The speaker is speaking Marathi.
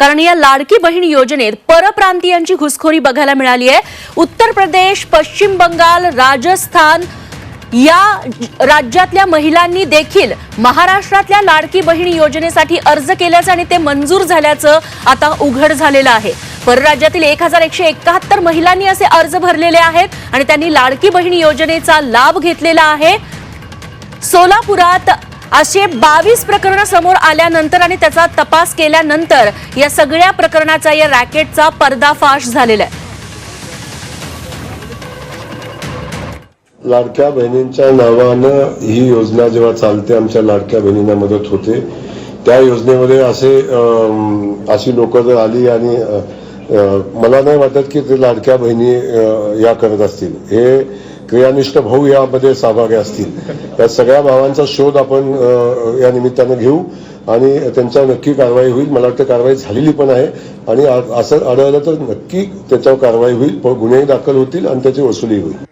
कारण या लाडकी बहीण योजनेत परप्रांतीयांची घुसखोरी बघायला मिळाली आहे. उत्तर प्रदेश पश्चिम बंगाल राजस्थान या राज्यातल्या महिलांनी देखील महाराष्ट्रातल्या लाडकी बहीण योजनेसाठी अर्ज केल्याचं आणि ते मंजूर झाल्याचं आता उघड झालेलं आहे. परराज्यातील एक हजार एकशे एकाहत्तर महिलांनी असे अर्ज भरलेले आहेत आणि त्यांनी लाडकी बहीण योजनेचा लाभ घेतलेला आहे. सोलापुरात असे बावीस प्रकरणं समोर आल्यानंतर आणि त्याचा तपास केल्यानंतर या सगळ्या प्रकरणाचा या रॅकेटचा पर्दाफाश झालेला आहे. लाडक्या बहिणींच्या नावानं ही योजना जेव्हा चालते आमच्या लाडक्या बहिणींना मदत होते. त्या योजनेमध्ये असे अशी लोक जर आली आणि मला नाही वाटत की ते लाडक्या बहिणी या करत असतील. हे क्रियानिष्ठ भाऊ यामध्ये सहभागी असतील. या सगळ्या भावांचा शोध आपण या निमित्तानं घेऊ आणि त्यांच्यावर नक्की कारवाई होईल. मला वाटतं कारवाई झालेली पण आहे. आणि असं आढळलं तर नक्की त्याच्यावर कारवाई होईल. गुन्हेही दाखल होतील आणि त्याची वसुली होईल.